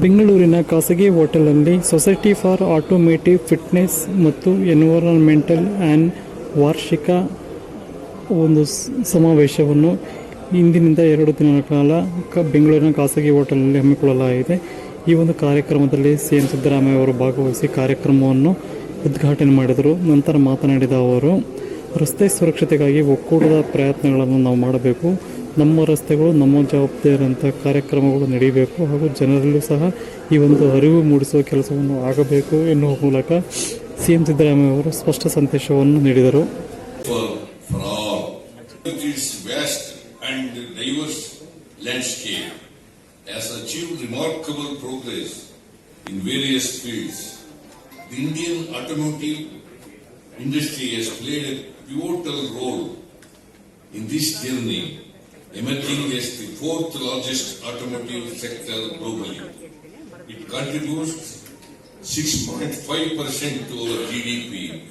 ಬೆಂಗಳೂರಿನ ಖಾಸಗಿ ಹೋಟೆಲ್ನಲ್ಲಿ ಸೊಸೈಟಿ ಫಾರ್ ಆಟೋಮೇಟಿವ್ ಫಿಟ್ನೆಸ್ ಮತ್ತು ಎನ್ವಿರಾನ್ಮೆಂಟಲ್ ಆ್ಯಂಡ್ ವಾರ್ಷಿಕ ಒಂದು ಸಮಾವೇಶವನ್ನು ಇಂದಿನಿಂದ ಎರಡು ದಿನಗಳ ಕಾಲ ಕ- ಬೆಂಗಳೂರಿನ ಖಾಸಗಿ ಹೋಟೆಲ್ನಲ್ಲಿ ಹಮ್ಮಿಕೊಳ್ಳಲಾಗಿದೆ. ಈ ಒಂದು ಕಾರ್ಯಕ್ರಮದಲ್ಲಿ ಸಿ ಎಂ ಸಿದ್ದರಾಮಯ್ಯ ಅವರು ಭಾಗವಹಿಸಿ ಕಾರ್ಯಕ್ರಮವನ್ನು ಉದ್ಘಾಟನೆ ಮಾಡಿದರು. ನಂತರ ಮಾತನಾಡಿದ ಅವರು, ರಸ್ತೆ ಸುರಕ್ಷತೆಗಾಗಿ ಒಕ್ಕೂಟದ ಪ್ರಯತ್ನಗಳನ್ನು ನಾವು ಮಾಡಬೇಕು. ನಮ್ಮ ರಸ್ತೆಗಳು ನಮ್ಮ ಜವಾಬ್ದಾರಿಯಂಥ ಕಾರ್ಯಕ್ರಮಗಳು ನಡೀಬೇಕು ಹಾಗೂ ಜನರಲ್ಲೂ ಸಹ ಈ ಒಂದು ಅರಿವು ಮೂಡಿಸುವ ಕೆಲಸವನ್ನು ಆಗಬೇಕು ಎನ್ನುವ ಮೂಲಕ ಸಿ ಎಂ ಸಿದ್ದರಾಮಯ್ಯ ಅವರು ಸ್ಪಷ್ಟ ಸಂದೇಶವನ್ನು ನೀಡಿದರು has achieved remarkable progress in various fields. The Indian automotive industry has played a pivotal role in this journey, emerging as the fourth largest automotive sector globally. It contributes 6.5% to our GDP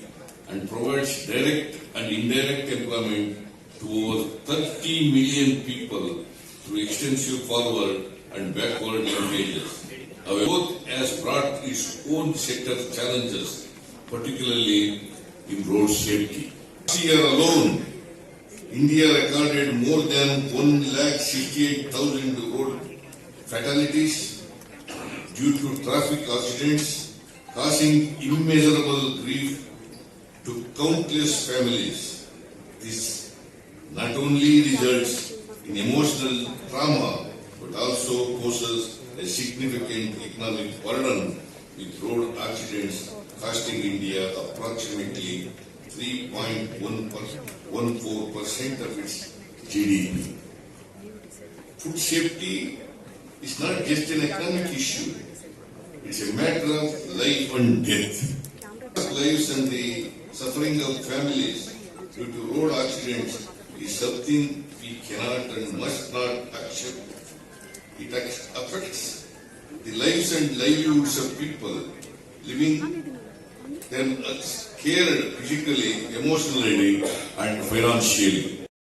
and provides direct and indirect employment to over 30 million people through extensive forward and backward linkages. Our growth has brought its own set of challenges, particularly in road safety. This year alone, India recorded more than 1,68,000 road fatalities due to traffic accidents, causing immeasurable grief to countless families. This not only results in emotional trauma but also poses a significant economic burden with road accidents costing India approximately 3.14% of its GDP. Food safety is not just an economic issue, it's a matter of life and death. Lives and the suffering of families due to road accidents is something we cannot and must not accept. It affects the lives and livelihoods of people living them uh, scared physically, emotionally, and financially.